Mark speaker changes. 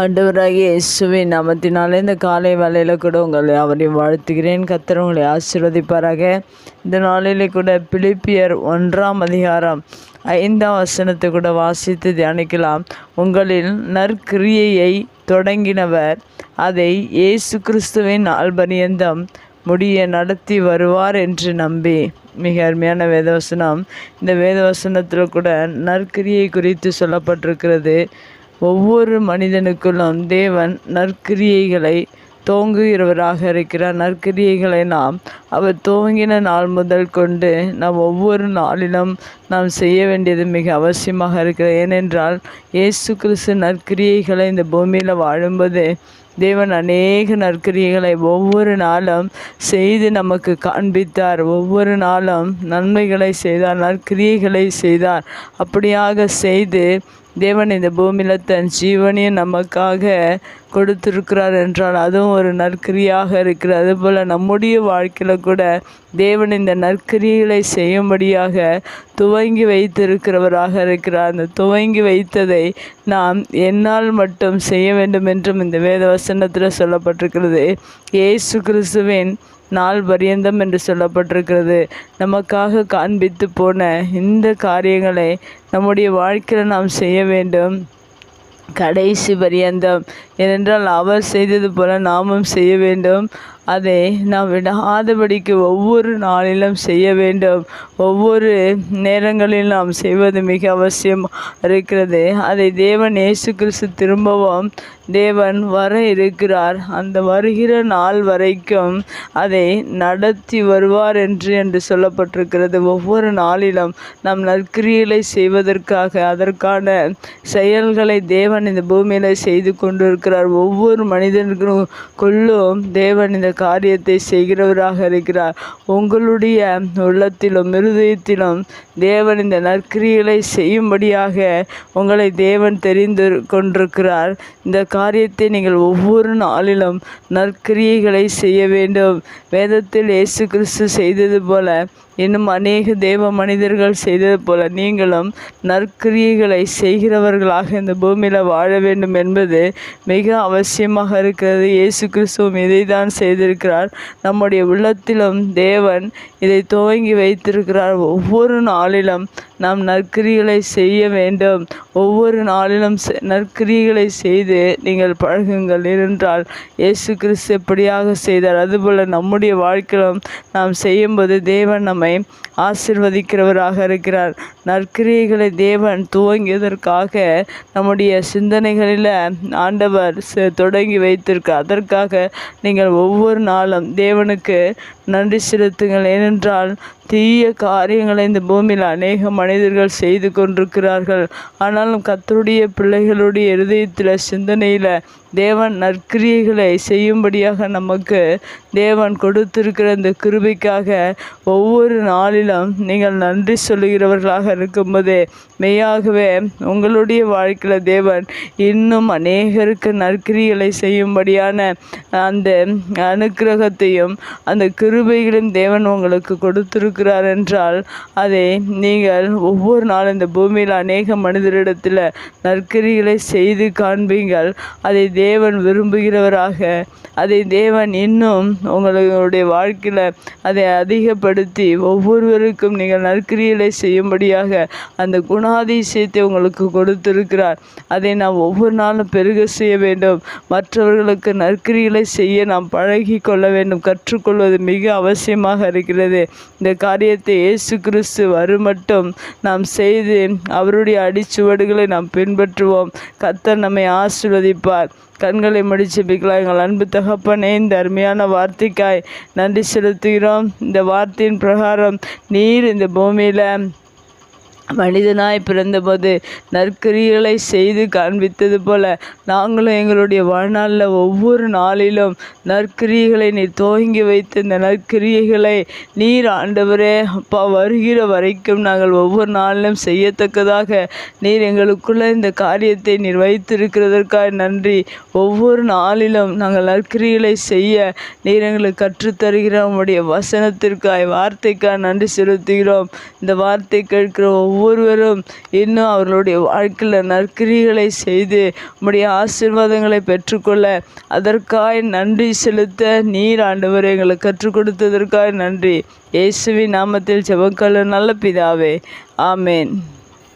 Speaker 1: ஆண்டவராகிய இயேசுவின் நாமத்தினாலே இந்த காலை வேலையில் கூட உங்களை அவரையும் வாழ்த்துகிறேன். கத்தர் உங்களை ஆசீர்வதிப்பாராக. இந்த நாளிலே கூட பிலிப்பியர் ஒன்றாம் அதிகாரம் ஐந்தாம் வசனத்தை கூட வாசித்து தியானிக்கலாம். உங்களில் நற்கிரியையை தொடங்கினவர் அதை இயேசு கிறிஸ்துவின் ஆல்பரியந்தம் முடிய நடத்தி வருவார் என்று நம்பி. மிக அருமையான வேதவசனம். இந்த வேதவசனத்தில் கூட நற்கிரியை குறித்து சொல்லப்பட்டிருக்கிறது. ஒவ்வொரு மனிதனுக்குள்ளும் தேவன் நற்கிரியைகளை தோங்குகிறவராக இருக்கிறார். நற்கிரியைகளை நாம் அவர் துவங்கின நாள் முதல் கொண்டு நாம் ஒவ்வொரு நாளிலும் நாம் செய்ய வேண்டியது மிக அவசியமாக இருக்கிறது. ஏனென்றால் இயேசு கிறிஸ்து நற்கிரியைகளை இந்த பூமியில் வாழும்போது தேவன் அநேக நற்கிரியைகளை ஒவ்வொரு நாளும் செய்து நமக்கு காண்பித்தார். ஒவ்வொரு நாளும் நன்மைகளை செய்தார் நற்கிரியைகளை செய்தார். அப்படியாக செய்து தேவன் இந்த பூமியில் தன் ஜீவனையும் நமக்காக கொடுத்திருக்கிறார் என்றால் அதுவும் ஒரு நற்கிரியாக இருக்கிறது. அதுபோல் நம்முடைய வாழ்க்கையில் கூட தேவன் இந்த நற்கிரிகளை செய்யும்படியாக துவங்கி வைத்திருக்கிறவராக இருக்கிறார். அந்த துவங்கி வைத்ததை நாம் என்னால் மட்டும் செய்ய வேண்டும் என்றும் இந்த வேத வசனத்தில் சொல்லப்பட்டிருக்கிறது. இயேசு கிறிஸ்துவின் நாள் பரியந்தம் என்று சொல்லப்பட்டிருக்கிறது. நமக்காக காண்பித்து போன இந்த காரியங்களை நம்முடைய வாழ்க்கையில் நாம் செய்ய வேண்டும். கடைசி பரியந்தம். ஏனென்றால் அவர் செய்தது போல நாமும் செய்ய வேண்டும். அதை நாம் விடாதபடிக்கு ஒவ்வொரு நாளிலும் செய்ய வேண்டும். ஒவ்வொரு நேரங்களில் நாம் செய்வது மிக அவசியம் இருக்கிறது. அதை தேவன் இயேசு கிறிஸ்து திரும்பவும் தேவன் வர இருக்கிறார். அந்த வருகிற நாள் வரைக்கும் அதை நடத்தி வருவார் என்று என்று சொல்லப்பட்டிருக்கிறது. ஒவ்வொரு நாளிலும் நாம் நற்கிரியலை செய்வதற்காக அதற்கான செயல்களை தேவன் இந்த பூமியில் செய்து கொண்டிருக்கிறார். ஒவ்வொரு மனிதனுக்குள்ளும் தேவன் இந்த காரியத்தை செய்கிறவராக இருக்கிறார். உங்களுடைய உள்ளத்திலும் இருதயத்திலும் தேவன் இந்த நற்கிரிகளை செய்யும்படியாக உங்களை தேவன் தெரிந்து கொண்டிருக்கிறார். இந்த காரியத்தை நீங்கள் ஒவ்வொரு நாளிலும் நற்கிரியைகளை செய்ய வேண்டும். வேதத்தில் இயேசு கிறிஸ்து செய்தது போல இன்னும் அநேக தேவ மனிதர்கள் செய்தது போல நீங்களும் நற்கிரியைகளை செய்கிறவர்களாக இந்த பூமியில் வாழ வேண்டும் என்பது மிக அவசியமாக இருக்கிறது. இயேசு கிறிஸ்துவும் இதை தான் செய்திருக்கிறார். நம்முடைய உள்ளத்திலும் தேவன் இதை துவங்கி வைத்திருக்கிறார். ஒவ்வொரு நாளிலும் நாம் நற்கிரிகளை செய்ய வேண்டும். ஒவ்வொரு நாளிலும் நற்கிரிகளை செய்து நீங்கள் பழகுங்கள். என்றால் இயேசு கிறிஸ்து எப்படியாக செய்தார். அதுபோல் நம்முடைய வாழ்க்கையிலும் நாம் செய்யும்போது தேவன் நம்மை ஆசிர்வதிக்கிறவராக இருக்கிறார். நற்கிரியைகளை தேவன் துவங்கியதற்காக நம்முடைய சிந்தனைகளில் ஆண்டவர் தொடங்கி வைத்திருக்க அதற்காக நீங்கள் ஒவ்வொரு நாளும் தேவனுக்கு நன்றி செலுத்துங்கள். ஏனென்றால் தீய காரியங்களை இந்த பூமியில் அநேக மனிதர்கள் செய்து கொண்டிருக்கிறார்கள். ஆனாலும் கத்தருடைய பிள்ளைகளுடைய இருதயத்தில் சிந்தனையில் தேவன் நற்கிரியைகளை செய்யும்படியாக நமக்கு தேவன் கொடுத்திருக்கிற இந்த கிருபைக்காக ஒவ்வொரு நாளிலும் நீங்கள் நன்றி சொல்லுகிறவர்களாக இருக்கும்போதே மெய்யாகவே உங்களுடைய வாழ்க்கையில் தேவன் இன்னும் அநேகருக்கு நற்கிரிகளை செய்யும்படியான அந்த அனுக்கிரகத்தையும் அந்த கிருபைகளையும் தேவன் உங்களுக்கு கொடுத்திருக்கிறார் என்றால் அதை நீங்கள் ஒவ்வொரு நாளும் இந்த பூமியில் அநேக மனிதரிடத்தில் நற்கிரிகளை செய்து காண்பீங்கள். அதை தேவன் விரும்புகிறவராக அதை தேவன் இன்னும் உங்களுடைய வாழ்க்கையில் அதை அதிகப்படுத்தி ஒவ்வொருவருக்கும் நீங்கள் நற்கிரியலை செய்யும்படியாக அந்த குணாதிசயத்தை உங்களுக்கு கொடுத்திருக்கிறார். அதை நாம் ஒவ்வொரு நாளும் பெருக செய்ய வேண்டும். மற்றவர்களுக்கு நற்கிரிகளை செய்ய நாம் பழகி கொள்ள வேண்டும். கற்றுக்கொள்வது மிக அவசியமாக இருக்கிறது. இந்த காரியத்தை இயேசு கிறிஸ்து வருமட்டும் நாம் செய்து அவருடைய அடிச்சுவடுகளை நாம் பின்பற்றுவோம். கத்தர் நம்மை ஆசிர்வதிப்பார். கண்களை முடிச்சு பிக்கலாம் எங்கள் அன்பு தகப்பனே இந்த அருமையான வார்த்தைக்காய் நன்றி செலுத்துகிறோம். இந்த வார்த்தையின் பிரகாரம் நீர் இந்த பூமியில் மனிதனாய் பிறந்தபோது நற்கிரிகளை செய்து காண்பித்தது போல நாங்களும் எங்களுடைய வாழ்நாளில் ஒவ்வொரு நாளிலும் நற்கிரியைகளை நீர் துவங்கி வைத்து இந்த நற்கிரியைகளை நீர் ஆண்டவரே அப்பா வருகிற வரைக்கும் நாங்கள் ஒவ்வொரு நாளிலும் செய்யத்தக்கதாக நீர் எங்களுக்குள்ள இந்த காரியத்தை நீர் வைத்திருக்கிறதற்காக நன்றி. ஒவ்வொரு நாளிலும் நாங்கள் நற்கிரிகளை செய்ய நீர் எங்களுக்கு கற்றுத்தருகிற உங்களுடைய வசனத்திற்காய் வார்த்தைக்காக நன்றி செலுத்துகிறோம். இந்த வார்த்தை கேட்கிற ஒவ்வொரு ஒவ்வொருவரும் இன்னும் அவர்களுடைய வாழ்க்கையில் நற்கிரிகளை செய்து உம்முடைய ஆசீர்வாதங்களை பெற்றுக்கொள்ள அதற்காய் நன்றி செலுத்த நீர் ஆண்டவரை எங்களுக்கு கற்றுக் கொடுத்ததற்காக நன்றி. இயேசுவின் நாமத்தில் ஜெபக்கல்ல நல்ல பிதாவே. ஆமேன்.